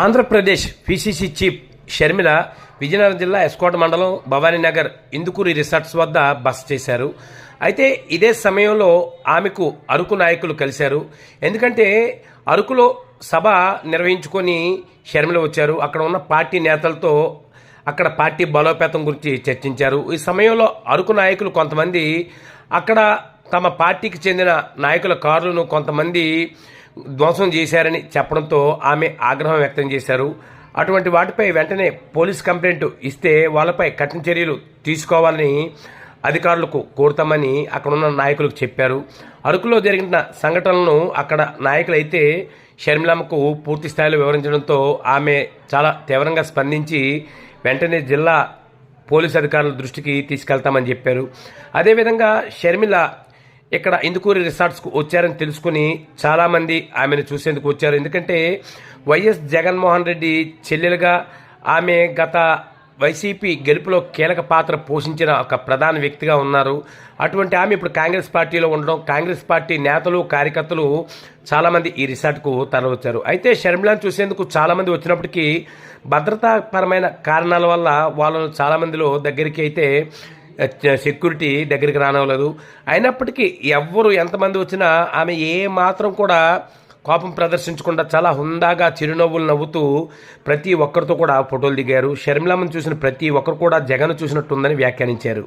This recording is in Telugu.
ఆంధ్రప్రదేశ్ పిసిసి చీఫ్ షర్మిల విజయనగరం జిల్లా ఎస్కోట మండలం భవానీనగర్ ఇందుకూరి రిసార్ట్స్ వద్ద బస చేశారు. అయితే ఇదే సమయంలో ఆమెకు అరకు నాయకులు కలిశారు. ఎందుకంటే అరకులో సభ నిర్వహించుకొని షర్మిల వచ్చారు. అక్కడ ఉన్న పార్టీ నేతలతో అక్కడ పార్టీ బలోపేతం గురించి చర్చించారు. ఈ సమయంలో అరకు నాయకులు కొంతమంది అక్కడ తమ పార్టీకి చెందిన నాయకుల కారులను కొంతమంది ధ్వంసం చేశారని చెప్పడంతో ఆమె ఆగ్రహం వ్యక్తం చేశారు. అటువంటి వాటిపై వెంటనే పోలీస్ కంప్లైంట్ ఇస్తే వాళ్ళపై కఠిన చర్యలు తీసుకోవాలని అధికారులకు కోరుతామని అక్కడున్న నాయకులకు చెప్పారు. అరకులో జరిగిన సంఘటనలను అక్కడ నాయకులైతే షర్మిలమ్మకు పూర్తి స్థాయిలో వివరించడంతో ఆమె చాలా తీవ్రంగా స్పందించి వెంటనే జిల్లా పోలీస్ అధికారుల దృష్టికి తీసుకెళ్తామని చెప్పారు. అదేవిధంగా షర్మిల ఇక్కడ ఇందుకూరి రిసార్ట్స్కు వచ్చారని తెలుసుకుని చాలామంది ఆమెను చూసేందుకు వచ్చారు. ఎందుకంటే వైఎస్ జగన్మోహన్ రెడ్డి చెల్లెలుగా ఆమె గత వైసీపీ గెలుపులో కీలక పాత్ర పోషించిన ఒక ప్రధాన వ్యక్తిగా ఉన్నారు. అటువంటి ఆమె ఇప్పుడు కాంగ్రెస్ పార్టీలో ఉండడం కాంగ్రెస్ పార్టీ నేతలు కార్యకర్తలు చాలామంది ఈ రిసార్ట్కు తరలివచ్చారు. అయితే షర్మిలాను చూసేందుకు చాలామంది వచ్చినప్పటికీ భద్రతాపరమైన కారణాల వల్ల వాళ్ళు చాలామందిలో దగ్గరికి అయితే సెక్యూరిటీ దగ్గరికి రానవలేదు అయినప్పటికీ ఎవ్వరు ఎంతమంది వచ్చినా ఆమె ఏ మాత్రం కూడా కోపం ప్రదర్శించకుండా చాలా హుందాగా చిరునవ్వులు నవ్వుతూ ప్రతి ఒక్కరితో కూడా ఫోటోలు దిగారు. షర్మిలమ్మను చూసిన ప్రతి ఒక్కరు కూడా జగన్ చూసినట్టుందని వ్యాఖ్యానించారు.